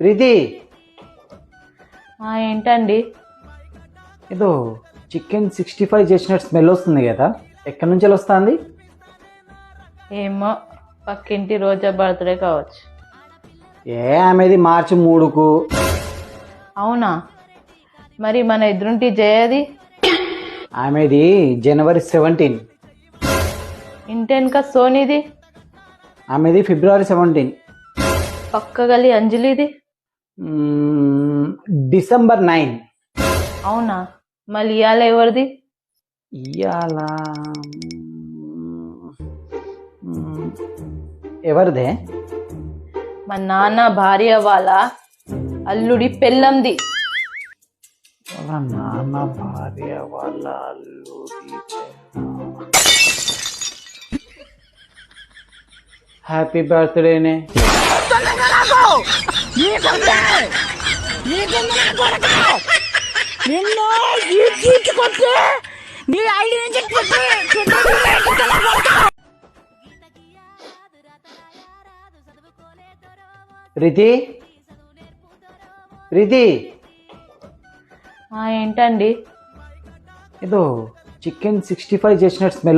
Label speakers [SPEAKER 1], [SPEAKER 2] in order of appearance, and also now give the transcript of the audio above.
[SPEAKER 1] ప్రీతి
[SPEAKER 2] ఆ, ఏంటండి?
[SPEAKER 1] ఏదో చికెన్ సిక్స్టీ ఫైవ్ చేసినట్టు స్మెల్ వస్తుంది కదా ఎక్కడి నుంచి వస్తుంది?
[SPEAKER 2] ఏమో పక్కింటి రోజా బర్త్డే కావచ్చు.
[SPEAKER 1] ఏ ఆమెది మార్చి మూడుకు.
[SPEAKER 2] అవునా? మరి మన ఎదురుంటి జయది?
[SPEAKER 1] ఆమెది జనవరి సెవెంటీన్.
[SPEAKER 2] ఇంటెనక సోనీది?
[SPEAKER 1] ఆమెది ఫిబ్రవరి సెవెంటీన్.
[SPEAKER 2] పక్క గలి అంజలిది?
[SPEAKER 1] December nine.
[SPEAKER 2] అవునా? మళ్ళీ ఇవాళ ఎవరిది?
[SPEAKER 1] ఇవాళ ఎవరిదే?
[SPEAKER 2] మా నాన్న భార్య వాళ్ళ అల్లుడి పెళ్ళంది.
[SPEAKER 1] వాళ్ళ నాన్న భార్య వాళ్ళ అల్లుడి హ్యాపీ బర్త్డేనే ప్రీతి ప్రీతి
[SPEAKER 2] ఆ, ఏంటండి?
[SPEAKER 1] ఏదో చికెన్ సిక్స్టీ ఫైవ్ చేసినట్టు స్మెల్